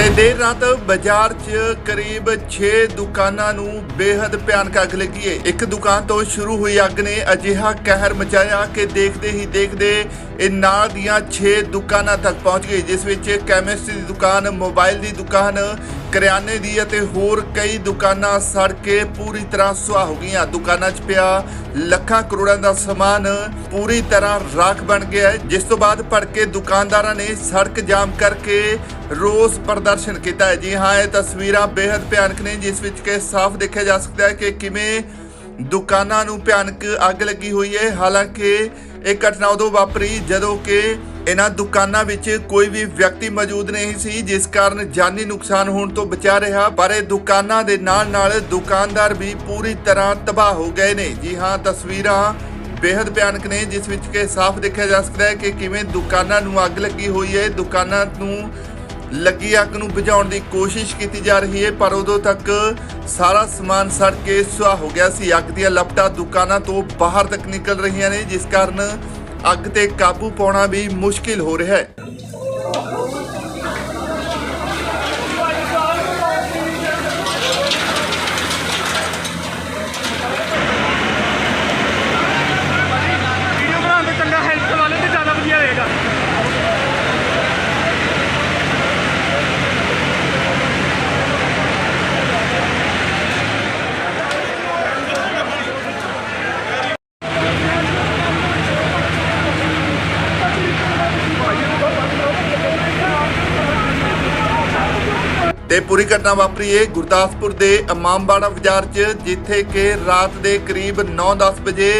ਤੇ ਦੇਰ ਰਾਤ ਬਾਜ਼ਾਰ 'ਚ ਕਰੀਬ 6 ਦੁਕਾਨਾਂ ਨੂੰ ਬੇਹੱਦ ਭਿਆਨਕ ਅੱਗ ਲੱਗੀ ਹੈ ਇੱਕ ਦੁਕਾਨ ਤੋਂ ਸ਼ੁਰੂ ਹੋਈ ਅੱਗ ਨੇ ਅਜਿਹਾ ਕਹਿਰ ਮਚਾਇਆ ਕਿ ਦੇਖਦੇ ਹੀ ਦੇਖਦੇ ਇਹ ਨਾਲ ਦੀਆਂ 6 ਦੁਕਾਨਾਂ ਤੱਕ ਪਹੁੰਚ ਗਈ, ਜਿਸ ਵਿੱਚ ਕੈਮਿਸਟ ਦੀ ਦੁਕਾਨ, ਮੋਬਾਈਲ ਦੀ ਦੁਕਾਨ, ਕਰਿਆਨੇ ਦੀ ਅਤੇ ਹੋਰ ਕਈ ਦੁਕਾਨਾਂ ਸੜ ਕੇ ਪੂਰੀ ਤਰ੍ਹਾਂ ਸੁਆਹ ਹੋ ਗਈਆਂ। ਦੁਕਾਨਾਂ 'ਚ ਪਿਆ ਲੱਖਾਂ ਕਰੋੜਾਂ ਦਾ ਸਮਾਨ ਪੂਰੀ ਤਰ੍ਹਾਂ ਰਾਖ ਬਣ ਗਿਆ ਜਿਸ ਤੋਂ ਬਾਅਦ ਭੜਕੇ ਦੁਕਾਨਦਾਰਾਂ ਨੇ ਸੜਕ ਜਾਮ ਕਰਕੇ ਰੋਸ ਪ੍ਰਦਰਸ਼ਨ ਕੀਤਾ ਹੈ। ਜੀ ਹਾਂ, ਇਹ ਤਸਵੀਰਾਂ ਬੇहद ਭਿਆਨਕ ਨੇ, ਜਿਸ ਵਿੱਚ ਕਿ ਸਾਫ਼ ਦੇਖਿਆ ਜਾ ਸਕਦਾ ਹੈ ਕਿ ਕਿਵੇਂ ਦੁਕਾਨਾਂ ਨੂੰ ਭਿਆਨਕ ਅੱਗ ਲੱਗੀ ਹੋਈ ਹੈ। ਹਾਲਾਂਕਿ ਇਹ ਘਟਨਾ ਉਦੋਂ ਵਾਪਰੀ ਜਦੋਂ ਕਿ ਇਹਨਾਂ ਦੁਕਾਨਾਂ ਵਿੱਚ ਕੋਈ ਵੀ ਵਿਅਕਤੀ ਮੌਜੂਦ ਨਹੀਂ ਸੀ, ਜਿਸ ਕਾਰਨ ਜਾਨੀ ਨੁਕਸਾਨ ਹੋਣ ਤੋਂ ਬਚਾ ਰਿਹਾ। ਪਰ ਇਹ ਦੁਕਾਨਾਂ ਦੇ ਨਾਲ-ਨਾਲ ਦੁਕਾਨਦਾਰ ਵੀ ਪੂਰੀ ਤਰ੍ਹਾਂ ਤਬਾਹ ਹੋ ਗਏ ਨੇ। ਜੀ ਹਾਂ, ਤਸਵੀਰਾਂ ਬੇहद ਭਿਆਨਕ ਨੇ, ਜਿਸ ਵਿੱਚ ਕਿ ਸਾਫ਼ ਦੇਖਿਆ ਜਾ ਸਕਦਾ ਹੈ ਕਿ ਕਿਵੇਂ ਦੁਕਾਨਾਂ ਨੂੰ ਅੱਗ ਲੱਗੀ ਹੋਈ ਹੈ। ਦੁਕਾਨਾਂ ਨੂੰ ਲੱਗੀ ਅੱਗ ਨੂੰ ਬੁਝਾਉਣ ਦੀ ਕੋਸ਼ਿਸ਼ ਕੀਤੀ ਜਾ ਰਹੀ ਹੈ, ਪਰ ਉਦੋਂ ਤੱਕ ਸਾਰਾ ਸਮਾਨ ਸੜ ਕੇ ਸੁਆਹ ਹੋ ਗਿਆ ਸੀ। ਅੱਗ ਦੀਆਂ ਲਪਟਾਂ ਦੁਕਾਨਾਂ ਤੋਂ ਬਾਹਰ ਤੱਕ ਨਿਕਲ ਰਹੀਆਂ ਨੇ, ਜਿਸ ਕਾਰਨ ਅੱਗ ਤੇ ਕਾਬੂ ਪਾਉਣਾ ਵੀ ਮੁਸ਼ਕਿਲ ਹੋ ਰਿਹਾ ਹੈ। ਤੇ ਪੂਰੀ ਘਟਨਾ ਵਾਪਰੀ ਹੈ ਗੁਰਦਾਸਪੁਰ ਦੇ ਇਮਾਮਬਾੜਾ ਬਾਜ਼ਾਰ 'ਚ, ਜਿੱਥੇ ਕਿ ਰਾਤ ਦੇ ਕਰੀਬ 9-10 ਵਜੇ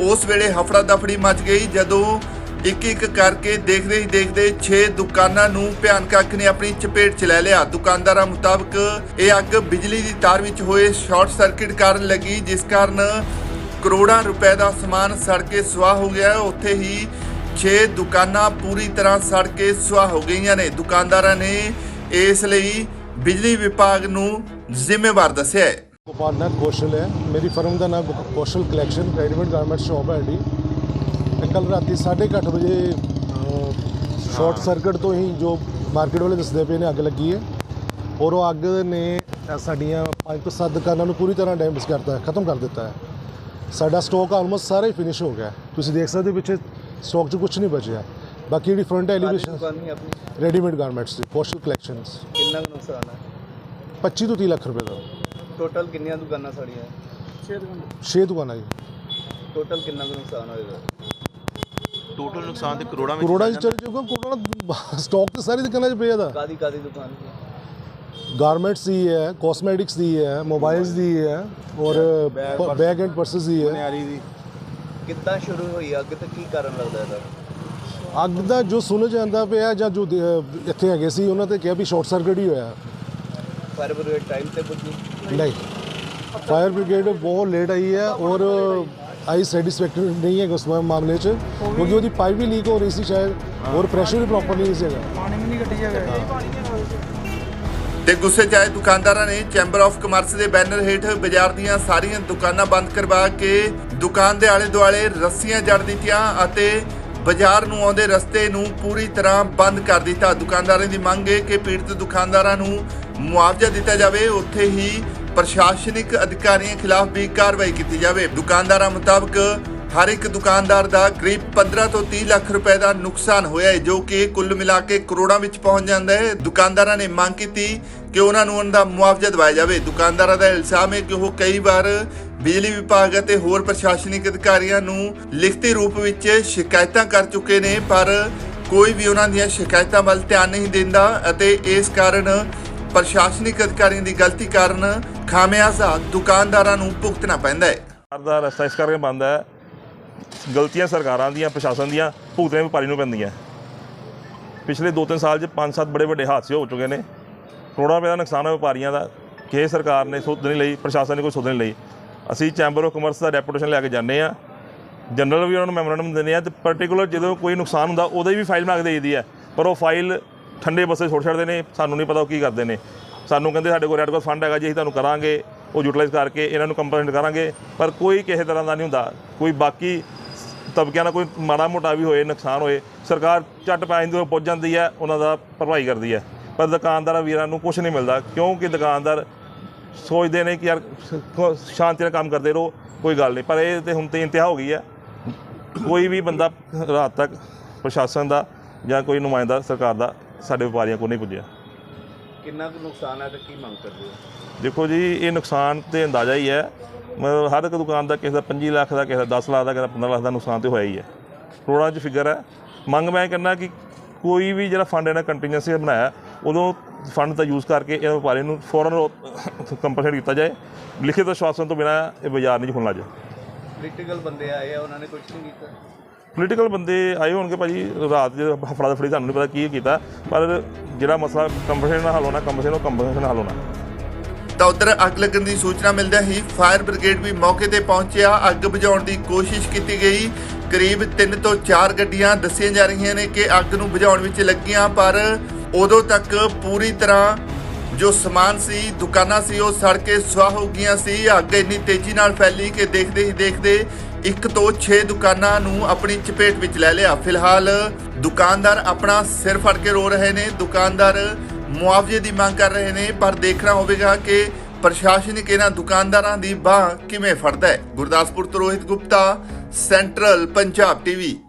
ਉਸ ਵੇਲੇ ਹਫੜਾ ਦਫੜੀ ਮਚ ਗਈ, ਜਦੋਂ ਇੱਕ ਇੱਕ ਕਰਕੇ ਦੇਖਦੇ ਹੀ ਦੇਖਦੇ 6 ਦੁਕਾਨਾਂ ਨੂੰ ਭਿਆਨਕ ਅੱਗ ਨੇ ਆਪਣੀ ਚਪੇਟ 'ਚ ਲੈ ਲਿਆ। ਦੁਕਾਨਦਾਰਾਂ ਮੁਤਾਬਕ ਇਹ ਅੱਗ ਬਿਜਲੀ ਦੀ ਤਾਰ ਵਿੱਚ ਹੋਏ ਸ਼ਾਰਟ ਸਰਕਟ ਕਾਰਨ ਲੱਗੀ, ਜਿਸ ਕਾਰਨ ਕਰੋੜਾਂ ਰੁਪਏ ਦਾ ਸਮਾਨ ਸੜ ਕੇ ਸੁਆਹ ਹੋ ਗਿਆ। ਉੱਥੇ ਹੀ 6 ਦੁਕਾਨਾਂ ਪੂਰੀ ਤਰ੍ਹਾਂ ਸੜ ਕੇ ਸੁਆਹ ਹੋ ਗਈਆਂ ਨੇ। ਦੁਕਾਨਦਾਰਾਂ ਨੇ ਇਸ ਲਈ ਬਿਜਲੀ ਵਿਭਾਗ ਨੂੰ ਜ਼ਿੰਮੇਵਾਰ ਦੱਸਿਆ ਹੈ। ਗੋਪਾਲਨਾਥ ਨਾਥ ਹੈ। ਮੇਰੀ ਫਰਮ ਦਾ ਨਾਮ Kaushal collection readymade garment shop ਹੈ ਸਾਡੀ ਤੇ ਕੱਲ ਰਾਤੀ 8:30 ਵਜੇ ਸ਼ਾਰਟ ਸਰਕਟ ਤੋਂ ਹੀ ਜੋ ਮਾਰਕੀਟ ਵਾਲੇ ਦੱਸਦੇ ਪਏ ਨੇ, ਅੱਗ ਲੱਗੀ ਹੈ। ਔਰ ਉਹ ਅੱਗ ਨੇ ਸਾਡੀਆਂ ਪੰਜ ਤੋਂ ਸੱਤ ਦੁਕਾਨਾਂ ਨੂੰ ਪੂਰੀ ਤਰ੍ਹਾਂ ਡੈਮੇਜ ਕਰਤਾ ਹੈ, ਖਤਮ ਕਰ ਦਿੱਤਾ ਹੈ। ਸਾਡਾ ਸਟਾਕ ਆਲਮੋਸਟ ਸਾਰਾ ਹੀ ਫਿਨਿਸ਼ ਹੋ ਗਿਆ ਤੁਸੀਂ ਦੇਖ ਸਕਦੇ ਹੋ ਪਿੱਛੇ ਸਟਾਕ 'ਚ ਕੁਝ ਨਹੀਂ ਬਚਿਆ। ਬਾਕੀ ਜਿਹੜੀ ਫਰੰਟ ਐਲੀਵੇਸ਼ਨ ਦੁਕਾਨ ਨਹੀਂ ਆਪਣੀ? ਰੈਡੀਮੇਡ ਗਾਰਮੈਂਟਸ ਦੀ ਕੌਸ਼ਲ ਕਲੈਕਸ਼ਨਸ ਕਿੰਨਾ ਕੁ ਨੁਕਸਾਨ ਹੈ? 25 ਤੋਂ 30 ਲੱਖ ਰੁਪਏ ਦਾ। ਟੋਟਲ ਕਿੰਨੀਆਂ ਦੁਕਾਨਾਂ ਸੜੀਆਂ 6 ਦੁਕਾਨਾਂ। ਜੀ। ਟੋਟਲ ਕਿੰਨਾ ਕੁ ਨੁਕਸਾਨ ਹੋਏਗਾ ਟੋਟਲ ਨੁਕਸਾਨ ਤੇ ਕਰੋੜਾਂ ਵਿੱਚ ਕਰੋੜਾਂ 'ਚ ਚੱਲ ਜਾਊਗਾ ਕਰੋੜਾਂ ਦਾ ਸਟਾਕ ਤੇ ਸਾਰੀ ਦੁਕਾਨਾਂ 'ਚ ਪਿਆ ਦਾ ਕਾਦੀ ਕਾਦੀ ਦੁਕਾਨ? ਗਾਰਮੈਂਟਸ ਦੀ ਹੈ ਕਾਸਮੈਟਿਕਸ ਦੀ ਹੈ ਮੋਬਾਈਲਸ ਦੀ ਹੈ ਔਰ ਬੈਗ ਐਂਡ ਪਰਸਸ ਦੀ ਹੈ। ਕਿੱਦਾਂ ਸ਼ੁਰੂ ਹੋਈ ਅੱਗ ਤੇ ਕੀ ਕਾਰਨ ਲੱਗਦਾ ਇਹਦਾ? ਅੱਗ ਦਾ ਜੋ ਸੁਣ ਜਾਂਦਾ ਪਿਆ ਜਾਂ ਜੋ ਦੇ- ਇੱਥੇ ਹੈਗੇ ਸੀ ਉਹਨਾਂ ਤੇ ਕਿਹਾ ਵੀ ਸ਼ਾਰਟ ਸਰਕਟ ਹੀ ਹੋਇਆ। ਫਾਇਰ ਬ੍ਰਿਗੇਡ ਟਾਈਮ ਤੇ ਪੁੱਜੀ? ਨਹੀਂ। ਫਾਇਰ ਬ੍ਰਿਗੇਡ ਬਹੁਤ ਲੇਟ ਆਈ ਹੈ ਔਰ ਆਈ ਸੈਟੀਸਫੈਕਟਰੀ ਨਹੀਂ ਹੈ ਉਸ ਮਾਮਲੇ 'ਚ ਕਿਉਂਕਿ ਉਹਦੀ ਪਾਈਪ ਵੀ ਲੀਕ ਹੋ ਰਹੀ ਸੀ ਸ਼ਾਇਦ ਔਰ ਪ੍ਰੈਸ਼ਰ ਵੀ ਪ੍ਰੋਪਰ ਨਹੀਂ ਸੀ ਹੈਗਾ। ਤੇ ਗੁੱਸੇ 'ਚ ਆਏ ਦੁਕਾਨਦਾਰਾਂ ਨੇ ਚੈਂਬਰ ਆਫ ਕਮਰਸ ਦੇ ਬੈਨਰ ਹੇਠ ਬਾਜ਼ਾਰ ਦੀਆਂ ਸਾਰੀਆਂ ਦੁਕਾਨਾਂ ਬੰਦ ਕਰਵਾ ਕੇ ਦੁਕਾਨ ਦੇ ਆਲੇ ਦੁਆਲੇ ਰੱਸੀਆਂ ਜੜ ਦਿੱਤੀਆਂ ਅਤੇ ਬਾਜ਼ਾਰ ਨੂੰ ਆਉਂਦੇ ਰਸਤੇ ਨੂੰ ਪੂਰੀ ਤਰ੍ਹਾਂ ਬੰਦ ਕਰ ਦਿੱਤਾ। ਦੁਕਾਨਦਾਰਾਂ ਦੀ ਮੰਗ ਹੈ ਕਿ ਪੀੜਤ ਦੁਕਾਨਦਾਰਾਂ ਨੂੰ ਮੁਆਵਜ਼ਾ ਦਿੱਤਾ ਜਾਵੇ। ਉੱਥੇ ਹੀ ਪ੍ਰਸ਼ਾਸਨਿਕ ਅਧਿਕਾਰੀਆਂ ਖਿਲਾਫ ਵੀ ਕਾਰਵਾਈ ਕੀਤੀ ਜਾਵੇ। ਦੁਕਾਨਦਾਰਾਂ ਮੁਤਾਬਕ ਹਰ ਇੱਕ ਦੁਕਾਨਦਾਰ ਦਾ ਕਰੀਬ 15 ਤੋਂ 30 ਲੱਖ ਰੁਪਏ ਦਾ ਨੁਕਸਾਨ ਹੋਇਆ ਹੈ, ਜੋ ਕਿ ਕੁੱਲ ਮਿਲਾ ਕੇ ਕਰੋੜਾਂ ਵਿੱਚ ਪਹੁੰਚ ਜਾਂਦਾ ਹੈ। ਦੁਕਾਨਦਾਰਾਂ ਨੇ ਮੰਗ ਕੀਤੀ ਕਿ ਉਹਨਾਂ ਨੂੰ ਉਹਨਾਂ ਦਾ ਮੁਆਵਜ਼ਾ ਦਿਵਾਇਆ ਜਾਵੇ। ਦੁਕਾਨਦਾਰਾਂ ਦਾ ਇਲਜ਼ਾਮ ਹੈ ਕਿ ਉਹ ਕਈ ਵਾਰ ਬਿਜਲੀ ਵਿਭਾਗ ਅਤੇ ਹੋਰ ਪ੍ਰਸ਼ਾਸਨਿਕ ਅਧਿਕਾਰੀਆਂ ਨੂੰ ਲਿਖਤੀ ਰੂਪ ਵਿੱਚ ਸ਼ਿਕਾਇਤਾਂ ਕਰ ਚੁੱਕੇ ਨੇ, ਪਰ ਕੋਈ ਵੀ ਉਹਨਾਂ ਦੀਆਂ ਸ਼ਿਕਾਇਤਾਂ ਵੱਲ ਧਿਆਨ ਨਹੀਂ ਦਿੰਦਾ ਅਤੇ ਇਸ ਕਾਰਨ ਪ੍ਰਸ਼ਾਸਨਿਕ ਅਧਿਕਾਰੀਆਂ ਦੀ ਗਲਤੀ ਕਾਰਨ ਖਾਮਿਆਜ਼ਾ ਦੁਕਾਨਦਾਰਾਂ ਨੂੰ ਭੁਗਤਣਾ ਪੈਂਦਾ ਹੈ। ਦਾ ਰਸਤਾ ਇਸ ਕਰਕੇ ਬੰਦ ਹੈ, ਗਲਤੀਆਂ ਸਰਕਾਰਾਂ ਦੀਆਂ, ਪ੍ਰਸ਼ਾਸਨ ਦੀਆਂ, ਭੁਗਤਣੇ ਵਪਾਰੀ ਨੂੰ ਪੈਂਦੀਆਂ ਪਿਛਲੇ 2-3 ਸਾਲ 'ਚ 5-7 ਬੜੇ ਵੱਡੇ ਹਾਦਸੇ ਹੋ ਚੁੱਕੇ ਨੇ। ਕਰੋੜਾਂ ਰੁਪਏ ਦਾ ਨੁਕਸਾਨ ਹੈ ਵਪਾਰੀਆਂ ਦਾ ਕਿ ਸਰਕਾਰ ਨੇ ਸੁਧ ਨਹੀਂ ਲਈ, ਪ੍ਰਸ਼ਾਸਨ ਨੇ ਕੋਈ ਸੁਧ ਨਹੀਂ ਲਈ। ਅਸੀਂ ਚੈਂਬਰ ਆਫ ਕਮਰਸ ਦਾ ਡੈਪੂਟੇਸ਼ਨ ਲੈ ਕੇ ਜਾਂਦੇ ਆ ਜਨਰਲ ਵੀ ਉਹਨਾਂ ਨੂੰ ਮੈਮੋਰੈਂਡਮ ਦਿੰਦੇ ਆ ਤੇ ਪਾਰਟਿਕੂਲਰ ਜਦੋਂ ਕੋਈ ਨੁਕਸਾਨ ਹੁੰਦਾ, ਉਹਦੀ ਵੀ ਫਾਈਲ ਬਣਾ ਕੇ ਦੇ ਹੈ। ਪਰ ਉਹ ਫਾਈਲ ਠੰਡੇ ਬਸੇ ਛੋੜ ਛੱਡਦੇ ਨੇ, ਸਾਨੂੰ ਨਹੀਂ ਪਤਾ ਉਹ ਕੀ ਕਰਦੇ ਨੇ। ਸਾਨੂੰ ਕਹਿੰਦੇ ਸਾਡੇ ਕੋਲ ਰੈਡ ਕੋਲ ਫੰਡ ਹੈਗਾ ਜੀ, ਅਸੀਂ ਤੁਹਾਨੂੰ ਕਰਾਂਗੇ, ਉਹ ਯੂਟਿਲਾਈਜ਼ ਕਰਕੇ ਇਹਨਾਂ ਨੂੰ ਕੰਪਲੇਂਟ ਕਰਾਂਗੇ। ਪਰ ਕੋਈ ਕਿਸੇ ਤਰ੍ਹਾਂ ਦਾ ਨਹੀਂ ਹੁੰਦਾ। ਕੋਈ ਬਾਕੀ ਤਬਕਿਆਂ ਦਾ ਕੋਈ ਮਾੜਾ ਮੋਟਾ ਵੀ ਹੋਏ, ਨੁਕਸਾਨ ਹੋਏ, ਸਰਕਾਰ ਝੱਟ ਪੈਸੇ ਦੇ ਪਹੁੰਚ ਜਾਂਦੀ ਹੈ, ਉਹਨਾਂ ਦਾ ਭਰਪਾਈ ਕਰਦੀ ਹੈ। ਪਰ ਦੁਕਾਨਦਾਰਾਂ ਵੀਰਾਂ ਨੂੰ ਕੁਝ ਨਹੀਂ ਮਿਲਦਾ, ਕਿਉਂਕਿ ਦੁਕਾਨਦਾਰ ਸੋਚਦੇ ਨੇ ਕਿ ਯਾਰ ਸ਼ਾਂਤੀ ਨਾਲ ਕੰਮ ਕਰਦੇ ਰਹੋ ਕੋਈ ਗੱਲ ਨਹੀਂ। ਪਰ ਇਹ ਤੇ ਹੁਣ ਤੇ ਇੰਤਹਾ ਹੋ ਗਈ ਹੈ ਕੋਈ ਵੀ ਬੰਦਾ ਰਾਤ ਤੱਕ ਪ੍ਰਸ਼ਾਸਨ ਦਾ ਜਾਂ ਕੋਈ ਨੁਮਾਇੰਦਾ ਸਰਕਾਰ ਦਾ ਸਾਡੇ ਵਪਾਰੀਆਂ ਕੋਲ ਨਹੀਂ ਪੁੱਜਿਆ। ਕਿੰਨਾ ਕੁ ਨੁਕਸਾਨ ਹੈ ਤੇ ਕੀ ਮੰਗ ਕਰਦੇ ਹੋ? ਦੇਖੋ ਜੀ ਇਹ ਨੁਕਸਾਨ ਤੇ ਅੰਦਾਜ਼ਾ ਹੀ ਹੈ। ਮਤਲਬ ਹਰ ਇੱਕ ਦੁਕਾਨ ਦਾ ਕਿਸੇ ਦਾ 25 ਲੱਖ ਦਾ ਕਿਸੇ ਦਾ 10 ਲੱਖ ਦਾ ਕਿਸੇ ਦਾ 15 ਲੱਖ ਦਾ ਨੁਕਸਾਨ ਤੇ ਹੋਇਆ ਹੀ ਹੈ। ਕਰੋੜਾਂ 'ਚ ਫਿਗਰ ਹੈ। ਮੰਗ ਮੈਂ ਕਹਿੰਦਾ ਕਿ ਕੋਈ ਵੀ ਜਿਹੜਾ ਫੰਡ ਇਹਨਾਂ ਕੰਟੀਨਿਊਸੀ ਬਣਾਇਆ ਉਦੋਂ ਫੰਡ ਦਾ ਯੂਜ਼ ਕਰਕੇ ਇਹ ਵਪਾਰੀ ਨੂੰ ਫੌਰਨ ਕੰਪਨਸੇਟ ਕੀਤਾ ਜਾਏ। ਲਿਖਿਤ ਆਸ਼ਵਾਸਨ ਤੋਂ ਬਿਨਾਂ ਇਹ ਬਾਜ਼ਾਰ ਨਹੀਂ ਖੁੱਲਣਾ ਜੇ ਪੋਲੀਟੀਕਲ ਬੰਦੇ ਆਏ ਆ ਉਹਨਾਂ ਨੇ ਕੁਝ ਨਹੀਂ ਕੀਤਾ। ਪੋਲੀਟੀਕਲ ਬੰਦੇ ਆਏ ਹੋਣਗੇ ਭਾਜੀ ਰਾਤ ਦੇ ਹਫੜਾ ਦਫੜੀ ਤੁਹਾਨੂੰ ਨਹੀਂ ਪਤਾ ਕੀ ਕੀਤਾ ਪਰ ਜਿਹੜਾ ਮਸਲਾ ਕੰਪਨਸੇਸ਼ਨ ਨਾਲ ਹੱਲ ਹੋਣਾ ਕੰਪਨਸੇਸ਼ਨ ਉਹ ਕੰਪਨਸੇਸ਼ਨ ਨਾਲ ਹੱਲ ਹੋਣਾ। ਤਾਂ ਉਧਰ ਅੱਗ ਲੱਗਣ ਦੀ ਸੂਚਨਾ ਮਿਲਦਿਆਂ ਹੀ ਫਾਇਰ ਬ੍ਰਿਗੇਡ ਵੀ ਮੌਕੇ ਤੇ ਪਹੁੰਚਿਆ। ਅੱਗ ਬੁਝਾਉਣ ਦੀ ਕੋਸ਼ਿਸ਼ ਕੀਤੀ ਗਈ। ਕਰੀਬ 3 ਤੋਂ 4 ਗੱਡੀਆਂ ਦੱਸੀਆਂ ਜਾ ਰਹੀਆਂ ਨੇ ਕਿ ਅੱਗ ਨੂੰ ਬੁਝਾਉਣ ਵਿੱਚ ਲੱਗੀਆਂ ਪਰ ਉਦੋਂ ਤੱਕ ਪੂਰੀ ਤਰ੍ਹਾਂ ਜੋ ਸਮਾਨ ਸੀ, ਦੁਕਾਨਾਂ ਸੀ, ਉਹ ਸੜ ਕੇ ਸੁਆਹ ਹੋ ਗਈਆਂ ਸੀ। ਅੱਗ ਇੰਨੀ ਤੇਜ਼ੀ ਨਾਲ ਫੈਲੀ ਕਿ ਦੇਖਦੇ ਹੀ ਦੇਖਦੇ ਇੱਕ ਤੋਂ 6 ਦੁਕਾਨਾਂ ਨੂੰ ਆਪਣੀ ਚਪੇਟ ਵਿੱਚ ਲੈ ਲਿਆ। ਫਿਲਹਾਲ ਦੁਕਾਨਦਾਰ ਆਪਣਾ ਸਿਰ ਫੜ ਕੇ ਰੋ ਰਹੇ ਨੇ। ਦੁਕਾਨਦਾਰ ਮੁਆਵਜ਼ੇ ਦੀ ਮੰਗ ਕਰ ਰਹੇ ਨੇ, ਪਰ ਦੇਖਣਾ ਹੋਵੇਗਾ ਕਿ ਪ੍ਰਸ਼ਾਸਨਿਕ ਇਹਨਾਂ ਦੁਕਾਨਦਾਰਾਂ ਦੀ ਬਾਹ ਕਿਵੇਂ ਫੜਦਾ ਹੈ। ਗੁਰਦਾਸਪੁਰ ਤੋਂ ਰੋਹਿਤ ਗੁਪਤਾ, ਸੈਂਟਰਲ ਪੰਜਾਬ ਟੀਵੀ।